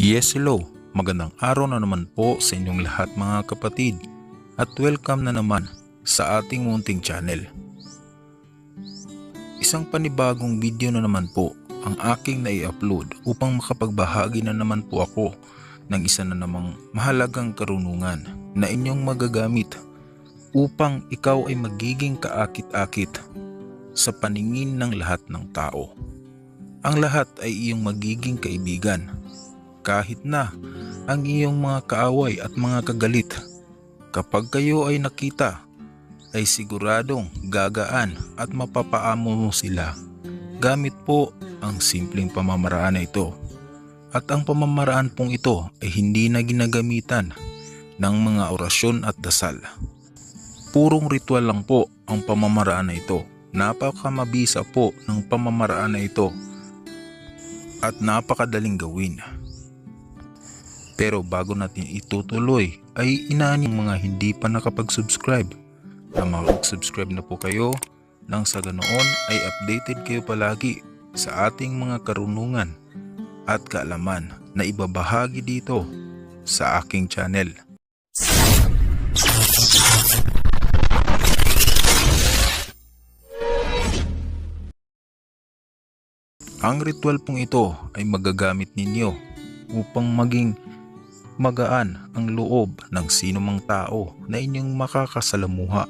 Yes, hello. Magandang araw na naman po sa inyong lahat mga kapatid at welcome na naman sa ating munting channel. Isang panibagong video na naman po ang aking nai-upload upang makapagbahagi na naman po ako ng isa na namang mahalagang karunungan na inyong magagamit upang ikaw ay magiging kaakit-akit sa paningin ng lahat ng tao. Ang lahat ay iyong magiging kaibigan kahit na ang iyong mga kaaway at mga kagalit. Kapag kayo ay nakita, ay siguradong gagaan at mapapaamo mo sila. Gamit po ang simpleng pamamaraan na ito. At ang pamamaraan pong ito ay hindi na ginagamitan ng mga orasyon at dasal. Purong ritual lang po ang pamamaraan na ito. Napakamabisa po ng pamamaraan na ito at napakadaling gawin. Pero bago natin itutuloy ay inaan yung mga hindi pa nakapag-subscribe na mag-subscribe na po kayo nang sa ganoon ay updated kayo palagi sa ating mga karunungan at kaalaman na ibabahagi dito sa aking channel. Ang ritual pong ito ay magagamit ninyo upang maging magaan ang loob ng sinumang tao na inyong makakasalamuha.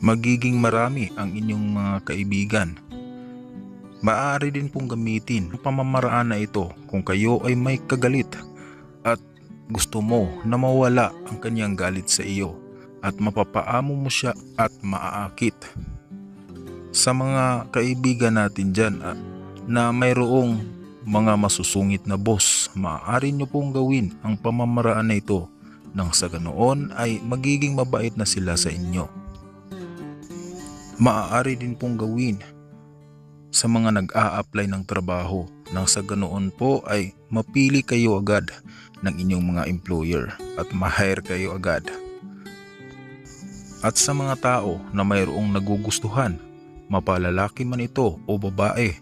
Magiging marami ang inyong mga kaibigan. Maaari din pong gamitin ang pamamaraan na ito kung kayo ay may kagalit at gusto mo na mawala ang kanyang galit sa iyo at mapapaamo mo siya at maaakit. Sa mga kaibigan natin dyan ah, na mayroong mga masusungit na boss, maaari nyo pong gawin ang pamamaraan na ito nang sa ganoon ay magiging mabait na sila sa inyo. Maaari din pong gawin sa mga nag-a-apply ng trabaho nang sa ganoon po ay mapili kayo agad ng inyong mga employer at ma-hire kayo agad. At sa mga tao na mayroong nagugustuhan, mapalalaki man ito o babae,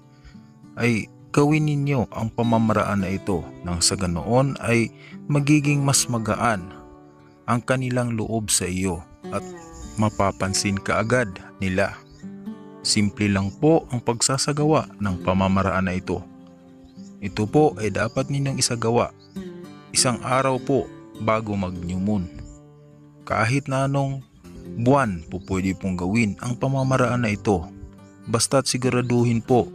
ay gawin ninyo ang pamamaraan na ito nang sa ganoon ay magiging mas magaan ang kanilang loob sa iyo at mapapansin ka agad nila. Simple lang po ang pagsasagawa ng pamamaraan na ito. Ito po ay dapat ninyong isagawa isang araw po bago mag new moon. Kahit na anong buwan po pwede pong gawin ang pamamaraan na ito. Basta't siguraduhin po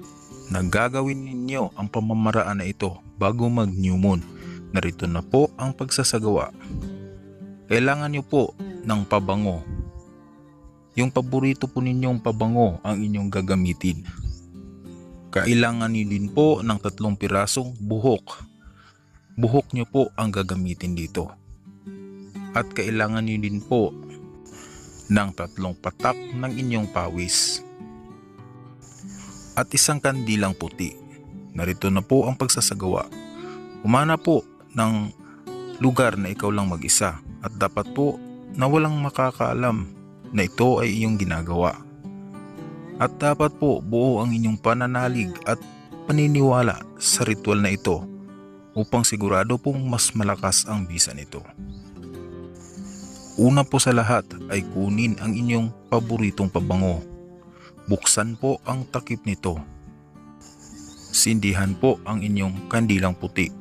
na gagawin ninyo ang pamamaraan na ito bago mag new moon. Narito na po ang pagsasagawa. Kailangan nyo po ng pabango. Yung paborito po ninyong pabango ang inyong gagamitin. Kailangan nyo din po ng tatlong pirasong buhok. Buhok nyo po ang gagamitin dito. At kailangan nyo din po ng tatlong patak ng inyong pawis at isang kandilang puti. Narito na po ang pagsasagawa. Umana po ng lugar na ikaw lang mag-isa at dapat po na walang makakaalam na ito ay iyong ginagawa. At dapat po buo ang inyong pananalig at paniniwala sa ritual na ito upang sigurado pong mas malakas ang bisa nito. Una po sa lahat ay kunin ang inyong paboritong pabango Buksan po ang takip nito. Sindihan po ang inyong kandilang puti.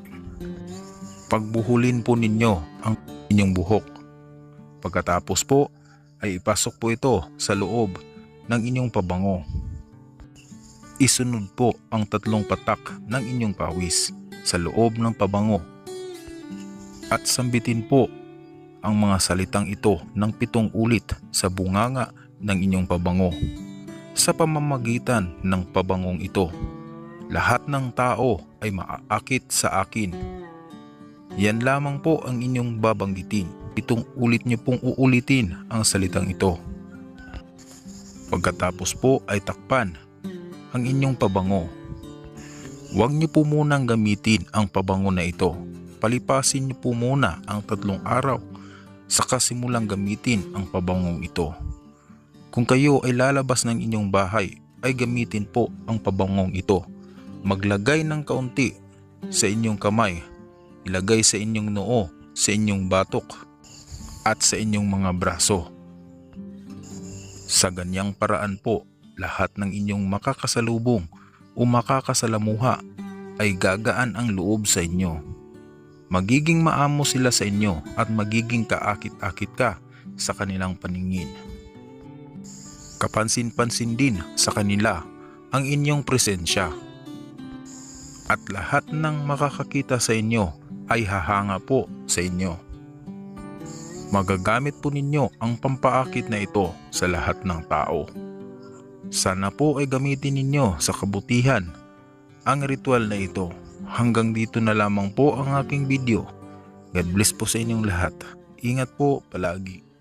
Pagbuhulin po ninyo ang inyong buhok. Pagkatapos po ay ipasok po ito sa loob ng inyong pabango. Isunod po ang tatlong patak ng inyong pawis sa loob ng pabango. At sambitin po ang mga salitang ito ng pitong ulit sa bunganga ng inyong pabango sa pamamagitan ng pabangong ito. Lahat ng tao ay maaakit sa akin. Yan lamang po ang inyong babanggitin. Itong ulit niyo pong uulitin ang salitang ito. Pagkatapos po ay takpan ang inyong pabango. Huwag niyo po munang gamitin ang pabango na ito. Palipasin niyo po muna ang tatlong araw saka simulang gamitin ang pabangong ito. Kung kayo ay lalabas ng inyong bahay, ay gamitin po ang pabangong ito. Maglagay ng kaunti sa inyong kamay, ilagay sa inyong noo, sa inyong batok, at sa inyong mga braso. Sa ganyang paraan po, lahat ng inyong makakasalubong o makakasalamuha ay gagaan ang loob sa inyo. Magiging maamo sila sa inyo at magiging kaakit-akit ka sa kanilang paningin. Kapansin-pansin din sa kanila ang inyong presensya. At lahat ng makakakita sa inyo ay hahanga po sa inyo. Magagamit po ninyo ang pampaakit na ito sa lahat ng tao. Sana po ay gamitin ninyo sa kabutihan ang ritual na ito. Hanggang dito na lamang po ang aking video. God bless po sa inyong lahat. Ingat po palagi.